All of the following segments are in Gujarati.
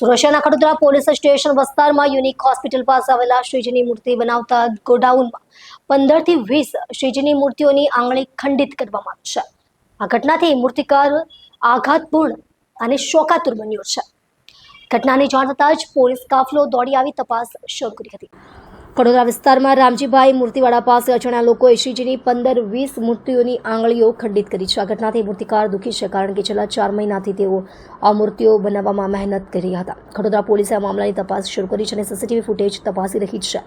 સુરક્ષાના ખડોદરા પોલીસ સ્ટેશન વિસ્તારમાં યુનિક હોસ્પિટલ પાસે આવેલા શ્રીજીની મૂર્તિ બનાવતા ગોડાઉનમાં પંદરથી વીસ શ્રીજીની મૂર્તિઓની આંગળી ખંડિત કરવામાં આવી છે. આ ઘટનાથી મૂર્તિકાર આઘાતપૂર્ણ અને શોકાતુર બન્યો છે. ઘટનાની જાણ થતાં જ પોલીસ કાફલો દોડી આવી તપાસ શરૂ કરી હતી. વડોદરા વિસ્તારમાં રામજીભાઈ મૂર્તિવાડા પાસે અજાણ્યા લોકોએ શ્રીજીની પંદર વીસ મૂર્તિઓની આંગળીઓ ખંડિત કરી છે. આ ઘટનાથી મૂર્તિકાર દુઃખી છે કારણ કે છેલ્લા ચાર મહિનાથી તેઓ આ મૂર્તિઓ બનાવવામાં મહેનત કરી રહ્યા હતા. કડોદરા પોલીસે આ મામલાની તપાસ શરૂ કરી છે અને સીસીટીવી ફૂટેજ તપાસી રહી છે.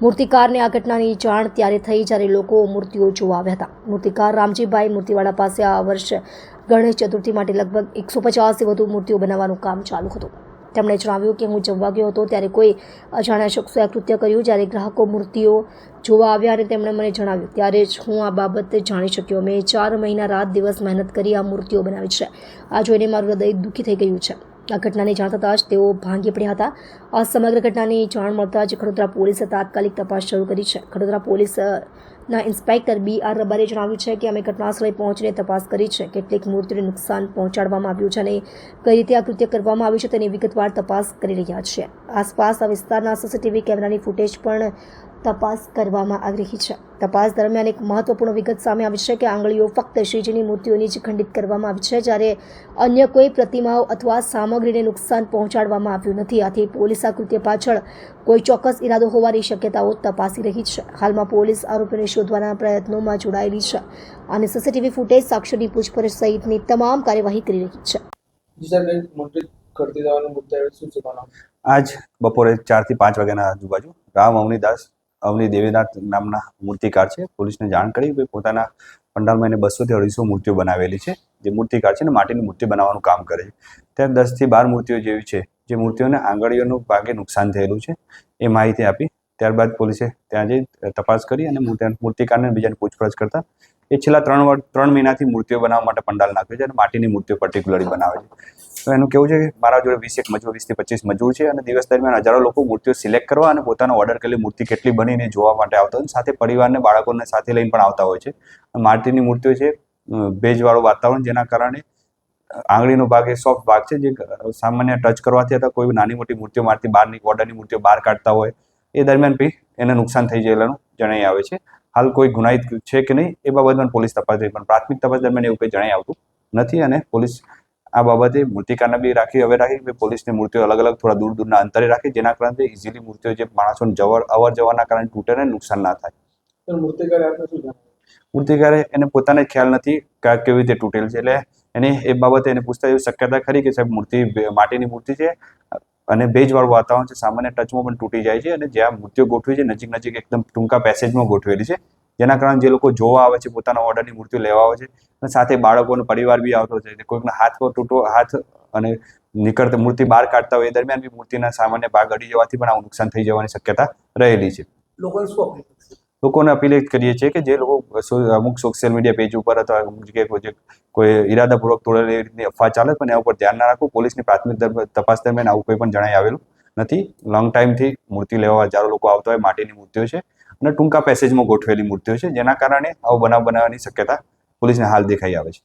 મૂર્તિકારને આ ઘટનાની જાણ ત્યારે થઈ જ્યારે લોકો મૂર્તિઓ જોવા આવ્યા હતા. મૂર્તિકાર રામજીભાઈ મૂર્તિવાડા પાસે આ વર્ષ ગણેશ ચતુર્થી માટે લગભગ એકસો પચાસથી વધુ મૂર્તિઓ બનાવવાનું કામ ચાલુ હતું. તેમણે જણાવ્યું કે હું જમવા ગયો હતો ત્યારે કોઈ અજાણ્યા શખ્સોએ કૃત્ય કર્યું જ્યારે ગ્રાહકો મૂર્તિઓ જોવા આવ્યા અને તેમણે મને જણાવ્યું. ત્યારે જ હું આ બાબતે જાણી શક્યો. મેં ચાર મહિના રાત દિવસ મહેનત કરી આ મૂર્તિઓ બનાવી છે. આ જોઈને મારું હૃદય દુઃખી થઈ ગયું છે. આ ઘટનાની જાણ થતાં જ તેઓ ભાંગી પડ્યા હતા. આ સમગ્ર ઘટનાની જાણ મળતા જ ખડોદરા પોલીસે તાત્કાલિક તપાસ શરૂ કરી છે. ખડોદરા પોલીસના ઇન્સ્પેક્ટર બી આર રબારે જણાવ્યું છે કે અમે ઘટનાસ્થળે પહોંચીને તપાસ કરી છે. કેટલીક મૂર્તિઓને નુકસાન પહોંચાડવામાં આવ્યું છે અને કઈ રીતે આ કૃત્ય કરવામાં આવ્યું છે તેની વિગતવાર તપાસ કરી રહ્યા છે. આસપાસ આ વિસ્તારના સીસીટીવી કેમેરાની ફૂટેજ પણ તપાસ કરવામાં આવી રહી છે. તપાસ દરમિયાન એક મહત્વપૂર્ણ વિગત સામે આવી છે કે આંગળીઓ ફક્ત શ્રીજીની મૂર્તિઓની જ ખંડિત કરવામાં આવી છે જ્યારે અન્ય કોઈ પ્રતિમાઓ અથવા સામગ્રીને નુકસાન પહોંચાડવામાં આવ્યું નથી. આથી પોલીસ આ કૃત્ય પાછળ કોઈ ચોક્કસ ઇરાદો હોવાની શક્યતાઓ તપાસી રહી છે. હાલમાં પોલીસ આરોપીને શોધવાના પ્રયત્નોમાં જોડાયેલી છે. અને સીસીટીવી ફૂટેજ સાક્ષીની પૂછપરછ સહિતની તમામ કાર્યવાહી કરી રહી છે. કરતી જવાનો મુદ્દા શું આજ બપોરે ચારથી પાંચ વાગ્યાના આજુબાજુ રામ અવનીદાસ અવની દેવીનાથ નામના મૂર્તિકાર છે. પોલીસને જાણ કરી કે પોતાના પંડાલમાં એને બસોથી અઢીસો મૂર્તિઓ બનાવેલી છે. જે મૂર્તિકાર છે ને માટીની મૂર્તિ બનાવવાનું કામ કરે છે. ત્યાં દસથી બાર મૂર્તિઓ જેવી છે. જે મૂર્તિઓને આંગળીઓનું ભાગે નુકસાન થયેલું છે. એ માહિતી આપી. ત્યારબાદ પોલીસે ત્યાં જઈ તપાસ કરી અને મૂર્તિ- મૂર્તિકારને બીજાને પૂછપરછ કરતા એ છેલ્લા ત્રણ ત્રણ મહિનાથી મૂર્તિઓ બનાવવા માટે પંડાલ નાખ્યો છે અને માટીની મૂર્તિઓ પર્ટિક્યુલરલી બનાવે છે. તો એનું કેવું છે કે મારા જોડે વીસ એક મજૂર વીસથી પચીસ મજૂર છે અને દિવસ દરમિયાન હજારો લોકો મૂર્તિઓ સિલેક્ટ કરવા અને પોતાનો ઓર્ડર કરેલી મૂર્તિ કેટલી બનીને જોવા માટે આવતા હોય સાથે પરિવારને, બાળકોને સાથે લઈને પણ આવતા હોય છે. માટીની મૂર્તિઓ છે ભેજવાળું વાતાવરણ જેના કારણે આંગળીનો ભાગ એ સોફ્ટ ભાગ છે, જે સામાન્ય ટચ કરવાથી અથવા કોઈ નાની મોટી મૂર્તિઓ મારતી બહારની ઓર્ડરની મૂર્તિઓ બહાર કાઢતા હોય, એ દરમિયાન બી એને નુકસાન થઈ ગયેલાનું જણાઈ આવે છે. હાલ કોઈ ગુનાહિત છે કે નહીં એ બાબતમાં પોલીસ તપાસ થઈ પણ પ્રાથમિક તપાસ દરમિયાન એવું કંઈ જણાઈ આવતું નથી અને પોલીસ આ બાબતે મૂર્તિકારને બી રાખી હવે રાખી કે પોલીસની મૂર્તિઓ અલગ અલગ થોડા દૂર દૂરના અંતરે રાખી જેના કારણે ઇઝીલી મૂર્તિઓ જે માણસોને જવર અવર જવાના કારણે તૂટે ને નુકસાન ના થાય. મૂર્તિકારે એને પોતાને ખ્યાલ નથી કે કેવી રીતે તૂટેલ છે. એટલે એને એ બાબતે એને પૂછતા એવી શક્યતા ખરી કે સાહેબ મૂર્તિ માટીની મૂર્તિ છે? અને ભેજવાળું વાતાવરણ છે, સામાન્ય ટચમાં પણ તૂટી જાય છે અને જ્યાં મૂર્તિઓ ગોઠવી છે, નજીક નજીક એકદમ ટૂંકા પેસેજમાં ગોઠવેલી છે. જેના કારણે જે લોકો જોવા આવે છે, પોતાના ઓર્ડરની મૂર્તિઓ લેવા આવે છે અને સાથે બાળકોનો પરિવાર બી આવતો છે. કોઈકના હાથ પર તૂટો, હાથ અને નીકળતા મૂર્તિ બહાર કાઢતા હોય એ દરમિયાન બી મૂર્તિના સામાન્ય ભાગ અડી જવાથી પણ આવું નુકસાન થઈ જવાની શક્યતા રહેલી છે? લોકોને અપીલ કરીએ છીએ કે જે લોકો અમુક સોશિયલ મીડિયા પેજ ઉપર અથવા અમુક જગ્યાએ કોઈ કોઈ ઈરાદાપૂર્વક તોડેલી રીતની અફવા ચાલે પણ એના ઉપર ધ્યાન ના રાખવું. પોલીસની પ્રાથમિક તપાસ દરમિયાન આવું કોઈ પણ જણાઈ આવેલું નથી. લોંગ ટાઈમથી મૂર્તિ લેવા હજારો લોકો આવતા હોય, માટીની મૂર્તિઓ છે અને ટૂંકા પેસેજમાં ગોઠવેલી મૂર્તિઓ છે, જેના કારણે આવો બનાવ બનાવવાની શક્યતા પોલીસને હાલ દેખાઈ આવે છે.